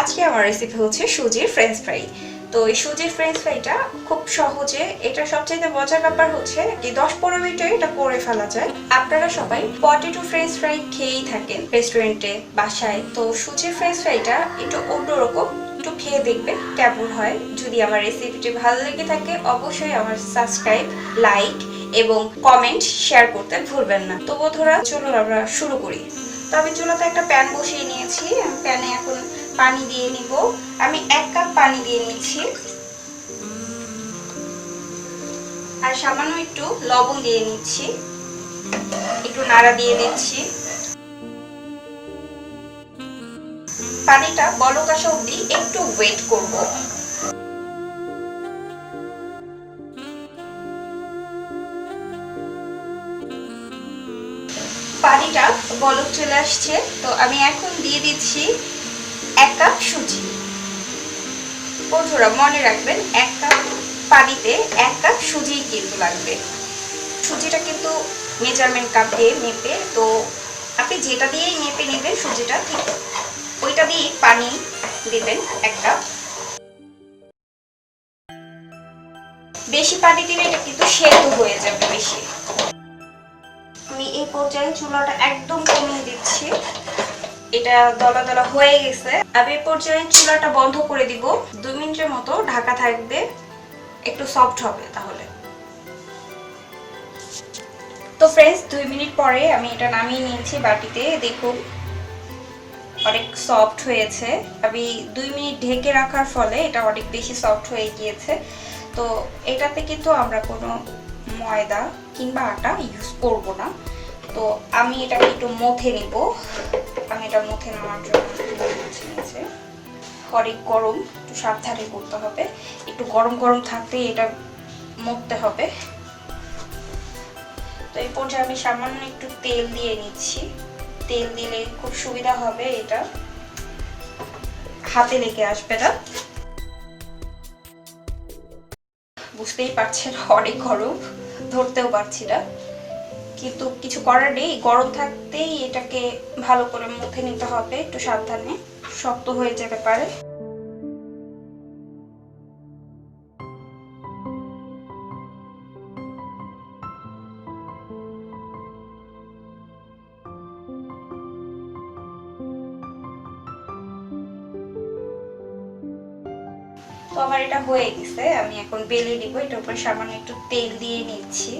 আজকে আমার রেসিপি হচ্ছে সুজির ফ্রেঞ্চ ফ্রাই তো এই সুজির ফ্রেঞ্চ ফ্রাইটা খুব সহজে, এটা সবচেয়ে মজার ব্যাপার হচ্ছে কি দশ পনেরো মিনিটে এটা করে ফেলা যায়। আপনারা সবাই পটেটো ফ্রেঞ্চ ফ্রাই খেয়েই থাকেন রেস্টুরেন্টে বাসায়। তো সুজির ফ্রেঞ্চ ফ্রাইটা একটু অন্যরকম, একটু খেয়ে দেখবেন কেমন হয়। যদি আমার রেসিপিটি ভালো লেগে থাকে, অবশ্যই আমার সাবস্ক্রাইব লাইক এবং কমেন্ট শেয়ার করতে ভুলবেন না। তো বন্ধুরা, চলুন আমরা শুরু করি। তো আমি চুলাতে একটা প্যান বসিয়ে নিয়েছি। প্যানে এখন পানি দিয়ে নিব। আমি এক কাপ পানি দিয়ে নিচ্ছি। আর সামান্য একটু লবণ দিয়ে নিচ্ছি। একটু নাড়া দিয়ে দিচ্ছি। পানিটা বলক আসা অবধি একটু ওয়েট করব। পানিটা বলক চলে আসছে। তো আমি এখন দিয়ে দিচ্ছি এক কাপ সুজি। বন্ধুরা, মনে রাখবেন, এক কাপ পানিতে এক কাপ সুজি কিন্তু লাগবে। সুজিটা কিন্তু মেজারমেন্ট কাপ দিয়ে মেপে, তো আপনি যেটা দিয়েই মেপে নেবেন সুজিটা, ঠিক ওইটা দিয়ে পানি দিবেন এক কাপ। বেশি পানি দিলে এটা কিন্তু সেদ্ধ হয়ে যাবে বেশি। আমি এই পর্যায়ে চুলাটা একদম কমিয়ে দিচ্ছি। এটা দলা দলা হয়ে গেছে। আমি পর্যায়ে চুলাটা বন্ধ করে দিব। দুই মিনিটের মতো ঢাকা থাকবে। একটু সফট হবে তাহলে। তো ফ্রেন্ডস দুই মিনিট পরে আমি এটা নামিয়ে নিয়েছি বাটিতে। দেখুন, অনেক সফট হয়েছে। আমি দুই মিনিট ঢেকে রাখার ফলে এটা অনেক বেশি সফট হয়ে গিয়েছে। তো এটাতে কিন্তু আমরা কোনো ময়দা কিংবা আটা ইউজ করব না। তো আমি এটাকে একটু মথে নিব। আমি এটা মুখে নেওয়ার জন্য অনেক গরম, একটু সাবধানে করতে হবে। একটু গরম গরম থাকতেই এটা মরতে হবে। তো এই পর্যায়ে আমি সামান্য একটু তেল দিয়ে নিচ্ছি। তেল দিলে খুব সুবিধা হবে এটা। হাতে লেগে আসবে না। বুঝতেই পারছেন, অনেক গরম। ধরতেও পারছি না। কিন্তু কিছু করার নেই, গরম থাকতেই এটাকে ভালো করে মুখে নিতে হবে একটু সাবধানে, শক্ত হয়ে যেতে পারে। আমার এটা হয়ে গেছে, আমি এখন বেলে নিব, এটার উপরে সামান্য একটু তেল দিয়ে নিচ্ছি।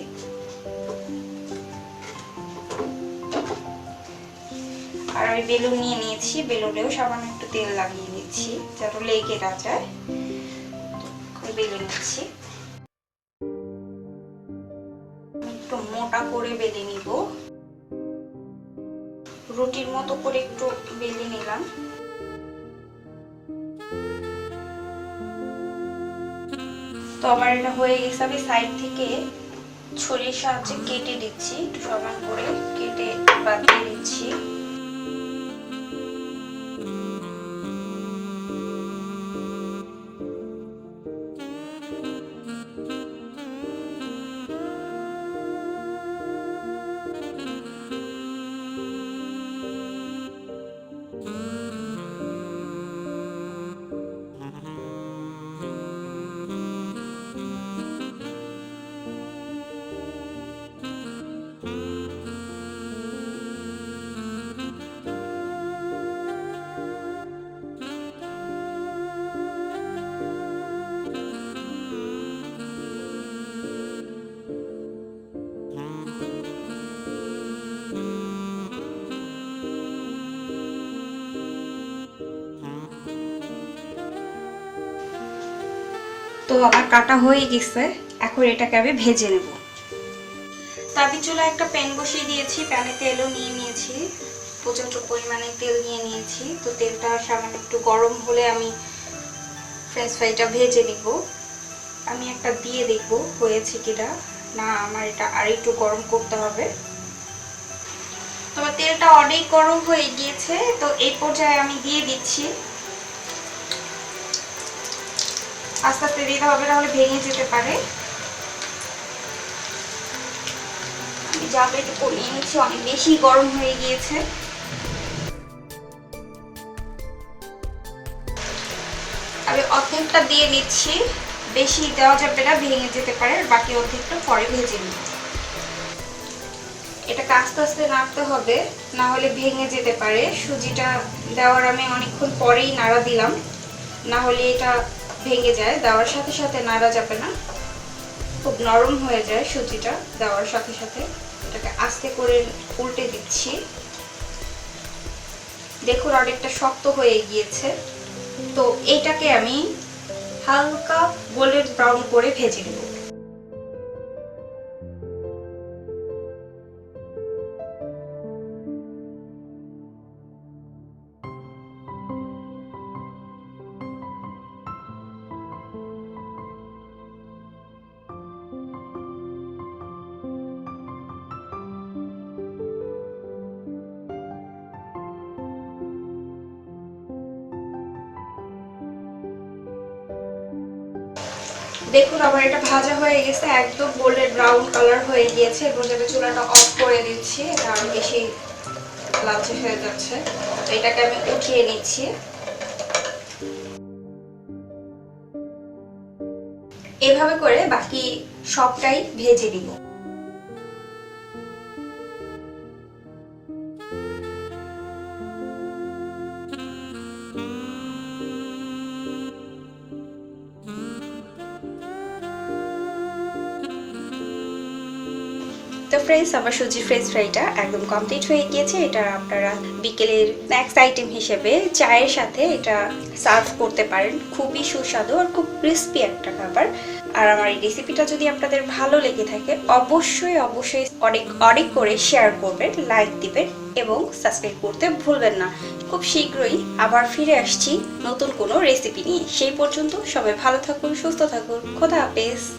আর আমি বেলুন নিয়ে নিয়েছি, বেলুনেও সামান্য একটু তেল লাগিয়ে নিচ্ছি যাতে লেগে না যায়। বেলে নিচ্ছি। একটু মোটা করে বেলে নিব। রুটির মতো করে একটু বেলে নিলাম। তো আমার এটা হয়ে গেছে, আমি সাইড থেকে ছুরির সাহায্যে কেটে দিচ্ছি, একটু সমান করে কেটে বাদ দিয়ে দিচ্ছি। তো আমার কাটা হয়ে গেছে, এখন এটাকে আমি ভেজে নেব। তো আমি চুলা একটা প্যান বসিয়ে দিয়েছি, প্যানে তেলও নিয়ে নিয়েছি, প্রচণ্ড পরিমাণে তেল নিয়ে নিয়েছি, তো তেলটা সামান্য একটু গরম হলে আমি ফ্রেঞ্চ ফ্রাইটা ভেজে নিব। আমি একটা দিয়ে দেখব হয়েছে কিনা। না, আমার এটা আর একটু গরম করতে হবে। তোমার তেলটা অনেক গরম হয়ে গিয়েছে, তো এই পর্যায়ে আমি দিয়ে দিচ্ছি। আস্তে আস্তে দিতে হবে তাহলে ভেঙে যেতে পারে। আমি জালটা একটু কমিয়ে নিচ্ছি, অনেক বেশি গরম হয়ে গিয়েছে। আমি অর্ধেকটা দিয়ে নিচ্ছি, বেশি দেওয়া যাবে না, ভেঙে যেতে পারে বাকি অর্ধেকটা পরে ভেজে নিব। এটাকে আস্তে আস্তে নাড়তে হবে, না হলে ভেঙে যেতে পারে। সুজিটা দেওয়ার আমি অনেকক্ষণ পরেই নাড়া দিলাম, না হলে এটা ভেঙে যায়, দেওয়ার সাথে সাথে নাড়া যাবে না। খুব নরম হয়ে যায় সুজিটা, দেওয়ার সাথে সাথে। এটাকে আস্তে করে উল্টে দিচ্ছি। দেখুন অনেকটা শক্ত হয়ে গিয়েছে। তো এটাকে আমি হালকা গোল্ডেন ব্রাউন করে ভেজে নেব। দেখুন, আমার এটা ভাজা হয়ে গেছে, একদম গোল্ডেন ব্রাউন কালার হয়ে গিয়েছে, এবং যেটা চুলাটা অফ করে দিচ্ছি। এটা আরও বেশি লাচে হয়ে যাচ্ছে। তো এটাকে আমি উঠিয়ে নিচ্ছি। এভাবে করে বাকি সবটাই ভেজে নিব। ফ্রেন্ডস আমার সুজি ফ্রেঞ্চ ফ্রাইটা একদম কমপ্লিট হয়ে গিয়েছে। এটা আপনারা বিকেলের স্ন্যাক্স আইটেম হিসেবে চায়ের সাথে এটা সার্ভ করতে পারেন। খুবই সুস্বাদু আর খুব ক্রিস্পি একটা খাবার। আর আমার এই রেসিপিটা যদি আপনাদের ভালো লেগে থাকে, অবশ্যই অবশ্যই অনেক অনেক করে শেয়ার করবেন লাইক দিবেন এবং সাবস্ক্রাইব করতে ভুলবেন না। খুব শীঘ্রই আবার ফিরে আসছি নতুন কোনো রেসিপি নিয়ে। সেই পর্যন্ত সবাই ভালো থাকুন, সুস্থ থাকুন। খোদা হাফেজ।